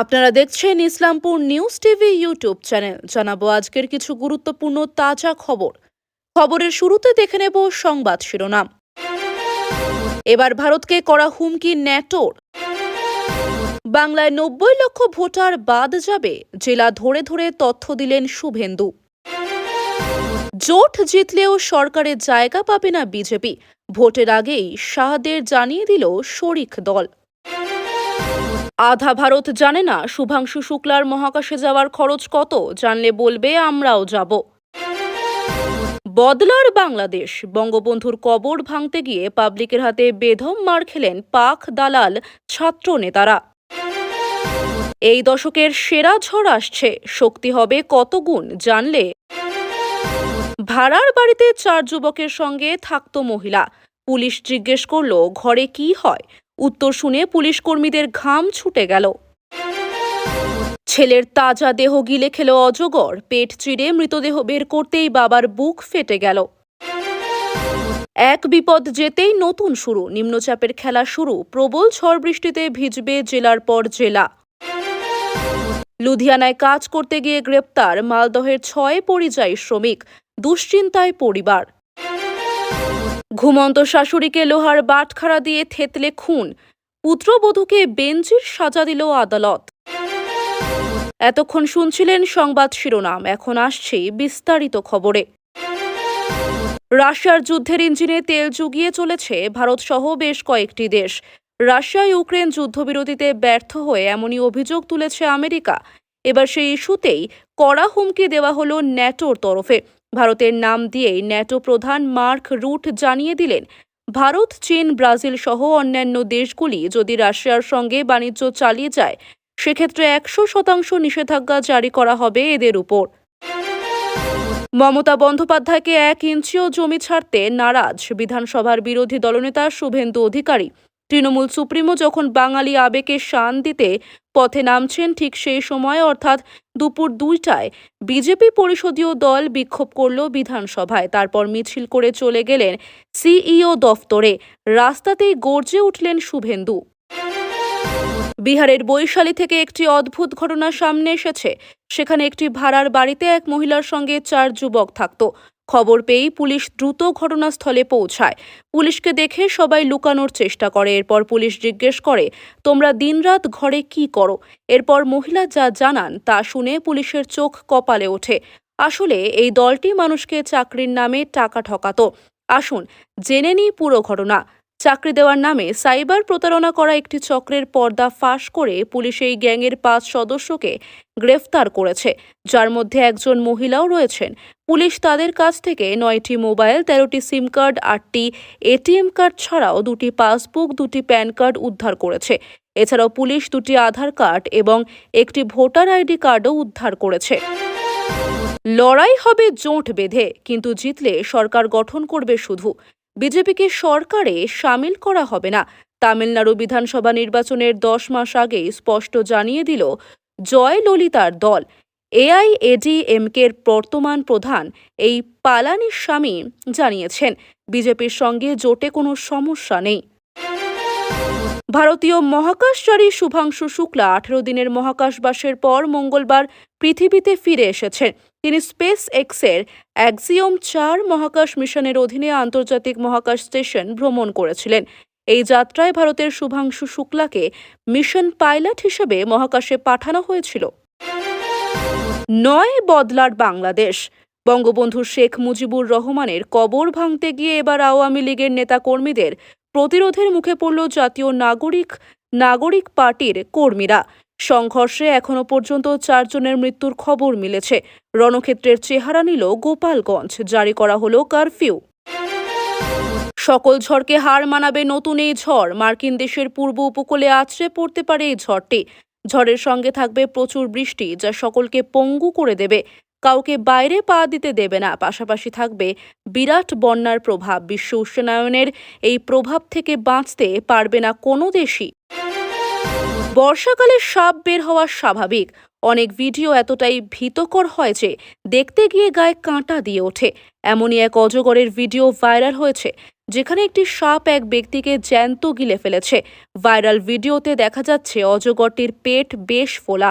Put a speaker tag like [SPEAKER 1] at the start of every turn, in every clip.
[SPEAKER 1] আপনারা দেখছেন Islampur news TV YouTube channel. জানাব আজকের কিছু গুরুত্বপূর্ণ তাজা খবর। খবরের শুরুতে দেখে নেব সংবাদ শিরোনাম। এবার ভারতকে করা হুমকি ন্যাটোর। বাংলায় নব্বই লক্ষ ভোটার বাদ যাবে। জেলা ধরে ধরে তথ্য দিলেন শুভেন্দু। জোট জিতলেও সরকারের জায়গা পাবে না বিজেপি। ভোটের আগেই শাহদের জানিয়ে দিল শরিক দল। আধা ভারত জানে না শুভাংশু শুক্লার মহাকাশে যাওয়ার খরচ কত, জানলে বলবে আমরাও যাব। বদলার বাংলাদেশ, বঙ্গবন্ধুর কবর ভাঙতে গিয়ে পাবলিকের হাতে বেধম মার খেলেন পাক দালাল ছাত্র নেতারা। এই দশকের সেরা ঝড় আসছে, শক্তি হবে কত গুণ, জানলে ভাড়ার বাড়িতে চার যুবকের সঙ্গে থাকত মহিলা। পুলিশ জিজ্ঞেস করল, ঘরে কি হয়? উত্তর শুনে পুলিশ কর্মীদের ঘাম ছুটে গেল। ছেলের তাজা দেহ গিলে খেল অজগর, পেট চিরে মৃতদেহ বের করতেই বাবার বুক ফেটে গেল। এক বিপদ যেতেই নতুন শুরু, নিম্নচাপের খেলা শুরু, প্রবল ঝড় বৃষ্টিতে ভিজবে জেলার পর জেলা। লুধিয়ানায় কাজ করতে গিয়ে গ্রেপ্তার, মালদহের ছয় পরিযায়ী শ্রমিক, দুশ্চিন্তায় পরিবার। ঘুমন্ত শাশুড়িকে লোহার বাটখারা দিয়ে থেতলে খুন। পুত্রবধূকে বেঞ্চির সাজা দিল আদালত। এতক্ষণ শুনছিলেন সংবাদ শিরোনাম, এখন আসছে বিস্তারিত খবরে। রাশিয়ার যুদ্ধের ইঞ্জিনে তেল জুগিয়ে চলেছে ভারত সহ বেশ কয়েকটি দেশ। রাশিয়া ইউক্রেন যুদ্ধবিরতিতে ব্যর্থ হয়ে এমনই অভিযোগ তুলেছে আমেরিকা। এবার সেই ইস্যুতেই কড়া হুমকি দেওয়া হলো ন্যাটোর তরফে। ভারতের নাম দিয়েই ন্যাটো প্রধান মার্ক রুট জানিয়ে দিলেন, ভারত, চীন, ব্রাজিল সহ অন্যান্য দেশগুলি যদি রাশিয়ার সঙ্গে বাণিজ্য চালিয়ে যায়, সেক্ষেত্রে একশো শতাংশ নিষেধাজ্ঞা জারি করা হবে এদের উপর। মমতা বন্দ্যোপাধ্যায়কে এক ইঞ্চিও জমি ছাড়তে নারাজ বিধানসভার বিরোধী দলনেতা শুভেন্দু অধিকারী। তৃণমূল সুপ্রিমো যখন বাঙালি আবেগে শান দিতে পথে নামছেন ঠিক সেই সময় অর্থাৎ দুপুর দুইটায় বিজেপি পরিষদীয় দল বিক্ষোভ করল বিধানসভায়। তারপর মিছিল করে চলে গেলেন সিইও দফতরে। রাস্তাতেই গর্জে উঠলেন শুভেন্দু। বিহারের বৈশালী থেকে একটি অদ্ভুত ঘটনা সামনে এসেছে। সেখানে একটি ভাড়ার বাড়িতে এক মহিলার সঙ্গে চার যুবক থাকত। খবর পেয়েই পুলিশ দ্রুত ঘটনাস্থলে পৌঁছায়। পুলিশকে দেখে সবাই লুকানোর চেষ্টা করে। এরপর পুলিশ জিজ্ঞেস করে, তোমরা দিনরাত ঘরে কি করো? এরপর মহিলা যা জানান তা শুনে পুলিশের চোখ কপালে ওঠে। আসলে এই দলটি মানুষকে চাকরির নামে টাকা ঠকাতো। আসুন, জেনে নিই পুরো ঘটনা। চাকরি দেওয়ার নামে সাইবার প্রতারণা করা একটি চক্রের পর্দা ফাঁস করে পুলিশ এই গ্যাংয়ের পাঁচ সদস্যকে গ্রেফতার করেছে, যার মধ্যে একজন মহিলাও রয়েছেন। পুলিশ তাদের কাছ থেকে নয়টি মোবাইল, তেরোটি সিম কার্ড, আটটি এটিএম কার্ড ছাড়াও দুটি পাসবুক, দুটি প্যান কার্ড উদ্ধার করেছে। এছাড়াও পুলিশ দুটি আধার কার্ড এবং একটি ভোটার আইডি কার্ডও উদ্ধার করেছে। লড়াই হবে জোট বেঁধে, কিন্তু জিতলে সরকার গঠন করবে শুধু। বিজেপিকে সরকারে সামিল করা হবে না। তামিলনাড়ু বিধানসভা নির্বাচনের দশ মাস আগেই স্পষ্ট জানিয়ে দিল, জয় ললিতার দল। এআইএডিএমকের বর্তমান প্রধান এই পালানিস্বামী জানিয়েছেন, বিজেপির সঙ্গে জোটে কোনো সমস্যা নেই। ভারতীয় মহাকাশচারী শুভাংশু শুক্লা আঠেরো দিনের মহাকাশবাসের পর মঙ্গলবার পৃথিবীতে ফিরে এসেছেন। তিনি স্পেস এক্সের অ্যাক্সিওম চার মহাকাশ মিশনের অধীনে আন্তর্জাতিক মহাকাশ স্টেশন ভ্রমণ করেছিলেন। এই যাত্রায় ভারতের শুভাংশু শুক্লাকে মিশন পাইলট হিসেবে মহাকাশে পাঠানো হয়েছিল। নয় বদলার বাংলাদেশ। বঙ্গবন্ধু শেখ মুজিবুর রহমানের কবর ভাঙতে গিয়ে এবার আওয়ামী লীগের নেতাকর্মীদের প্রতিরোধের মুখে পড়ল জাতীয় নাগরিক নাগরিক পার্টির কর্মীরা। সংঘর্ষে এখনও পর্যন্ত চারজনের মৃত্যুর খবর মিলেছে। রণক্ষেত্রের চেহারা নিল গোপালগঞ্জ। জারি করা হলো কারফিউ। সকল ঝড়কে হার মানাবে নতুন এই ঝড়। মার্কিন দেশের পূর্ব উপকূলে আছড়ে পড়তে পারে এই ঝড়টি। ঝড়ের সঙ্গে থাকবে প্রচুর বৃষ্টি, যা সকলকে পঙ্গু করে দেবে। কাউকে বাইরে পা দিতে দেবে না। পাশাপাশি থাকবে বিরাট বন্যার প্রভাব। বিশ্ব উষ্ণায়নের এই প্রভাব থেকে বাঁচতে পারবে না কোনো দেশই। বর্ষাকালে সাপ বের হওয়া স্বাভাবিক। অনেক ভিডিও এতটাই ভীতকর হয় যে দেখতে গিয়ে গায়ে কাঁটা দিয়ে ওঠে। এমনই এক অজগরের ভিডিও ভাইরাল হয়েছে, যেখানে একটি সাপ এক ব্যক্তিকে জ্যান্ত গিলে ফেলেছে। ভাইরাল ভিডিওতে দেখা যাচ্ছে অজগরটির পেট বেশ ফোলা,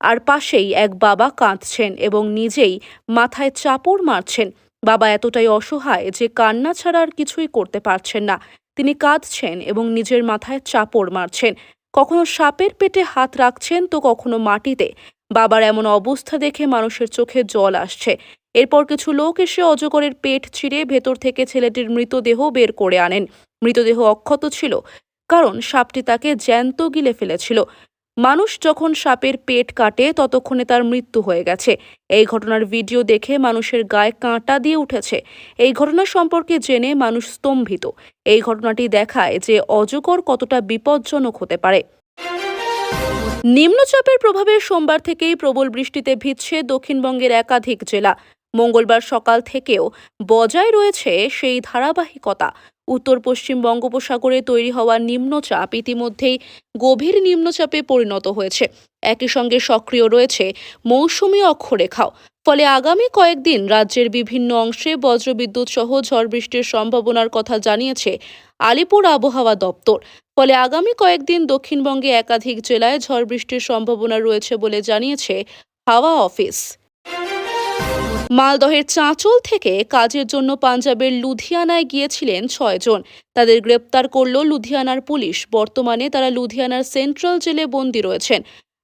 [SPEAKER 1] আর পাশেই এক বাবা কাঁদছেন এবং নিজেই মাথায় চাপড় মারছেন। বাবা এতটাই অসহায় যে কান্না ছাড়া আর কিছুই করতে পারছেন না। তিনি কাঁদছেন এবং নিজের মাথায় চাপড় মারছেন। কখনো সাপের পেটে হাত রাখছেন তো কখনো মাটিতে। বাবার এমন অবস্থা দেখে মানুষের চোখে জল আসছে। এরপর কিছু লোক এসে অজগরের পেট ছিঁড়ে ভেতর থেকে ছেলেটির মৃতদেহ বের করে আনেন। মৃতদেহ অক্ষত ছিল, কারণ সাপটি তাকে জ্যান্ত গিলে ফেলেছিল। মানুষ যখন সাপের পেট কাটে, ততক্ষণে তার মৃত্যু হয়ে গেছে। এই ঘটনার ভিডিও দেখে মানুষের গায়ে কাঁটা দিয়ে উঠেছে। এই ঘটনা সম্পর্কে জেনে মানুষ স্তম্ভিত। এই ঘটনাটি দেখায় যে অজগর কতটা বিপজ্জনক হতে পারে। নিম্নচাপের প্রভাবে সোমবার থেকেই প্রবল বৃষ্টিতে ভিজছে দক্ষিণবঙ্গের একাধিক জেলা। মঙ্গলবার সকাল থেকেও বজায় রয়েছে সেই ধারাবাহিকতা। উত্তর পশ্চিম বঙ্গোপসাগরে তৈরি হওয়া নিম্নচাপ ইতিমধ্যেই গভীর নিম্নচাপে পরিণত হয়েছে। একই সঙ্গে সক্রিয় রয়েছে মৌসুমী অক্ষরেখাও। ফলে আগামী কয়েকদিন রাজ্যের বিভিন্ন অংশে বজ্রবিদ্যুৎ সহ ঝড় বৃষ্টির সম্ভাবনার কথা জানিয়েছে আলিপুর আবহাওয়া দপ্তর। ফলে আগামী কয়েকদিন দক্ষিণবঙ্গে একাধিক জেলায় ঝড় বৃষ্টির সম্ভাবনা রয়েছে বলে জানিয়েছে হাওয়া অফিস। মালদহের চাঁচল থেকে কাজের জন্য পাঞ্জাবের লুধিয়ানায় গিয়েছিলেন ছয়জন তাদের গ্রেপ্তার করল লুধিয়ানার পুলিশ। বর্তমানে তারা লুধিয়ানার সেন্ট্রাল জেলে বন্দী রয়েছেন।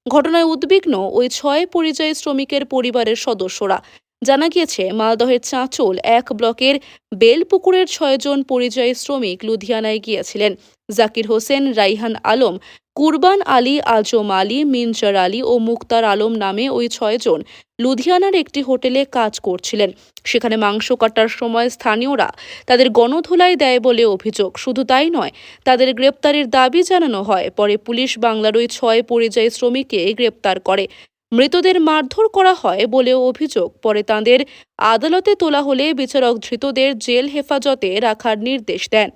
[SPEAKER 1] ঘটনায় উদ্বিগ্ন ওই ছয় পরিযায়ী শ্রমিকের পরিবারের সদস্যরা। জানা গিয়েছে, মালদহের চাঁচল এক ব্লকের বেলপুকুরের ছয়জন পরিযায়ী শ্রমিক লুধিয়ানায় গিয়েছিলেন। জাকির হোসেন, রাইহান আলম, কুরবান আলী আজম আলী, মিনজার আলী ও মুক্তার আলম নামে ওই ছয়জন লুধিয়ানার একটি হোটেলে কাজ করছিলেন। সেখানে মাংস কাটার সময় স্থানীয়রা তাদের গণধোলাই দেয় বলে অভিযোগ। শুধু তাই নয়, তাদের গ্রেপ্তারের দাবি জানানো হয়। পরে পুলিশ বাংলার ওই ছয় পরিযায়ী শ্রমিককে গ্রেপ্তার করে। মৃতদের মারধর করা হয় বলেও অভিযোগ। পরে তাঁদের আদালতে তোলা হলে বিচারক ধৃতদের জেল হেফাজতে রাখার নির্দেশ দেন।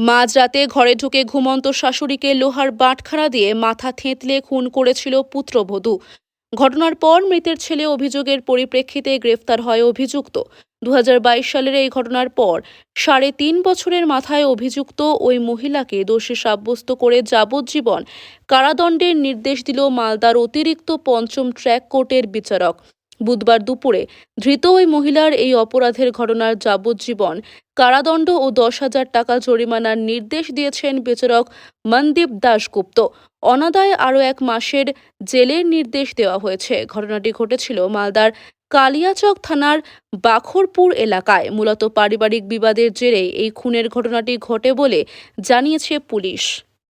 [SPEAKER 1] মাঝরাতে ঘরে ঢুকে ঘুমন্ত শাশুড়িকে লোহার বাটখারা দিয়ে মাথা থেঁতলে খুন করেছিল পুত্রবধূ। ঘটনার পর মৃতের ছেলে অভিযোগের পরিপ্রেক্ষিতে গ্রেফতার হয় অভিযুক্ত। দু হাজার বাইশ সালের এই ঘটনার পর সাড়ে তিন বছরের মাথায় অভিযুক্ত ওই মহিলাকে দোষী সাব্যস্ত করে যাবজ্জীবন কারাদণ্ডের নির্দেশ দিল মালদার অতিরিক্ত পঞ্চম ট্র্যাক কোর্টের বিচারক। বুধবার দুপুরে ধৃত ওই মহিলার এই অপরাধের ঘটনার যাবজ্জীবন কারাদণ্ড ও দশ হাজার টাকা জরিমানার নির্দেশ দিয়েছেন বিচারক মনদীপ দাশগুপ্ত। অনাদায় আরও এক মাসের জেলের নির্দেশ দেওয়া হয়েছে। ঘটনাটি ঘটেছিল মালদার কালিয়াচক থানার বাখরপুর এলাকায়। মূলত পারিবারিক বিবাদের জেরে এই খুনের ঘটনাটি ঘটে বলে জানিয়েছে পুলিশ।